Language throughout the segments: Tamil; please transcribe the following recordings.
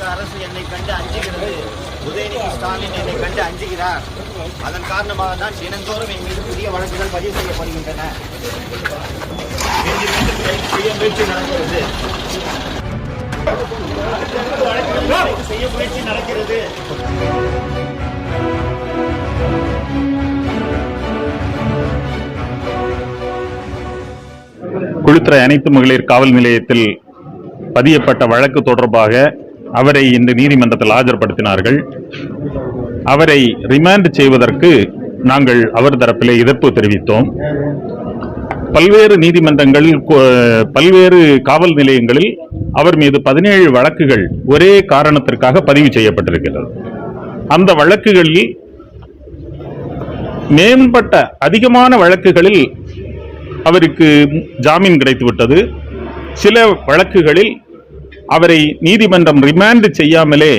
தமிழக அரசு என்னை கண்டு அஞ்சுகிறது. உதயநிதி ஸ்டாலின் என்னை கண்டு அஞ்சுகிறார். அதன் காரணமாக தான் தினந்தோறும் என் மீது புதிய வழக்குகள் பதிவு செய்யப்படுகின்றன. செய்ய முயற்சி நடக்கிறது செய்ய முயற்சி நடக்கிறது குழுத்துறை அனைத்து மகளிர் காவல் நிலையத்தில் பதியப்பட்ட வழக்கு தொடர்பாக அவரை இந்த நீதிமன்றத்தில் ஆஜர்படுத்தினார்கள். அவரை ரிமாண்ட் செய்வதற்கு நாங்கள் அவர் தரப்பிலே எதிர்ப்பு தெரிவித்தோம். பல்வேறு நீதிமன்றங்களில் பல்வேறு காவல் நிலையங்களில் அவர் மீது பதினேழு வழக்குகள் ஒரே காரணத்திற்காக பதிவு செய்யப்பட்டிருக்கிறது. அந்த வழக்குகளில் மேம்பட்ட அதிகமான வழக்குகளில் அவருக்கு ஜாமீன் கிடைத்துவிட்டது. சில வழக்குகளில் அவரை நீதிமன்றம் ரிமாண்ட் செய்யாமலே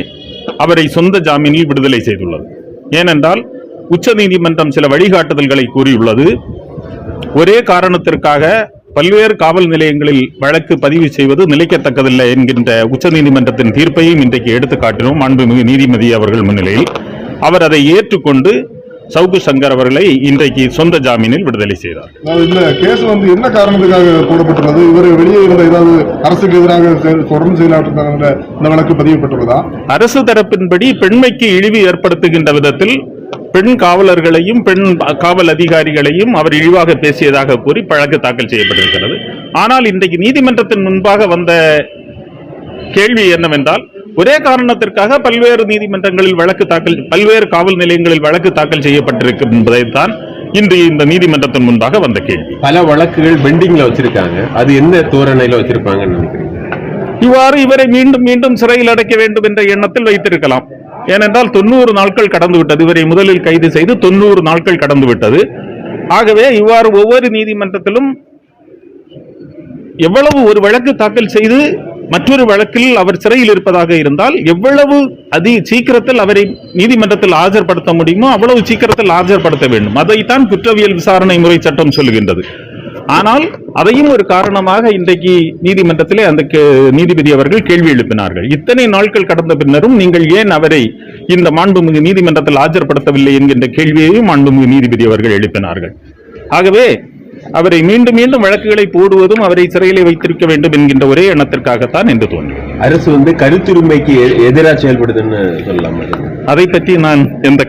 அவரை சொந்த ஜாமீனில் விடுதலை செய்துள்ளது. ஏனென்றால் உச்ச நீதிமன்றம் சில வழிகாட்டுதல்களை கூறியுள்ளது. ஒரே காரணத்திற்காக பல்வேறு காவல் நிலையங்களில் வழக்கு பதிவு செய்வது நிலைக்கத்தக்கதில்லை என்கின்ற உச்சநீதிமன்றத்தின் தீர்ப்பையும் இன்றைக்கு எடுத்து காட்டினோம் மாண்புமிகு நீதிபதி அவர்கள் முன்னிலையில். அவர் அதை ஏற்றுக்கொண்டு சவுக்கு சங்கர் அவர்களை இன்றைக்கு சொந்த ஜாமீனில் விடுதலை செய்தார். இந்த கேஸ் வந்து என்ன காரணத்துக்காக போடப்பட்டுள்ளது? இவர் வெளியே இருந்த ஏதாவது அரசுக்கு எதிராக தொடர்ந்து செயலாற்றுக்காக இந்த வழக்கு பதியப்பட்டுள்ளதா? அரசு தரப்பின்படி பெண்மைக்கு இழிவு ஏற்படுத்துகின்ற விதத்தில் பெண் காவலர்களையும் பெண் காவல் அதிகாரிகளையும் அவர் இழிவாக பேசியதாக கூறி வழக்கு தாக்கல் செய்யப்பட்டிருக்கிறது. ஆனால் இன்றைக்கு நீதிமன்றத்தின் முன்பாக வந்த கேள்வி என்னவென்றால் ஒரே காரணத்திற்காக பல்வேறு நீதிமன்றங்களில் வழக்கு தாக்கல் பல்வேறு காவல் நிலையங்களில் வழக்கு தாக்கல் செய்யப்பட்டிருக்கும் என்பதைத்தான் இன்று இந்த நீதிமன்றத்தின் முன்பாக வந்த கேள்வி. பல வழக்குகள் பெண்டிங்ல வச்சிருக்காங்க. அது என்ன தோரணையில வச்சிருப்பாங்கன்னு நினைக்கிறீங்க? இவ்வாறு இவரை மீண்டும் மீண்டும் சிறையில் அடைக்க வேண்டும் என்ற எண்ணத்தில் வைத்திருக்கலாம். ஏனென்றால் தொண்ணூறு நாட்கள் கடந்து விட்டது. இவரை முதலில் கைது செய்து தொண்ணூறு நாட்கள் கடந்து விட்டது. ஆகவே இவ்வாறு ஒவ்வொரு நீதிமன்றத்திலும் எவ்வளவு ஒரு வழக்கு தாக்கல் செய்து மற்றொரு வழக்கில் அவர் சிறையில் இருப்பதாக இருந்தால் எவ்வளவு அதி சீக்கிரத்தில் அவரை நீதிமன்றத்தில் ஆஜர்படுத்த முடியுமோ அவ்வளவு சீக்கிரத்தில் ஆஜர்படுத்த வேண்டும். அதைத்தான் குற்றவியல் விசாரணை முறை சட்டம் சொல்லுகின்றது ஆனால் அதையும் ஒரு காரணமாக இன்றைக்கு நீதிமன்றத்திலே அந்த கே- நீதிபதி அவர்கள் கேள்வி எழுப்பினார்கள். இத்தனை நாட்கள் கடந்த பின்னரும் நீங்கள் ஏன் அவரை இந்த மாண்புமிகு நீதிமன்றத்தில் ஆஜர்படுத்தவில்லை என்கின்ற கேள்வியையும் மாண்புமிகு நீதிபதி அவர்கள் எழுப்பினார்கள். ஆகவே அவரை மீண்டும் மீண்டும் வழக்குகளை போடுவதும் அவரை சிறையிலே வைத்திருக்க வேண்டும் என்கின்ற ஒரே எண்ணத்திற்காகத்தான் என்று தோன்றியது. அரசு வந்து கருத்துரிமைக்கு எதிராக செயல்படுதுன்னு சொல்லலாம்? அதை பற்றி நான் எந்த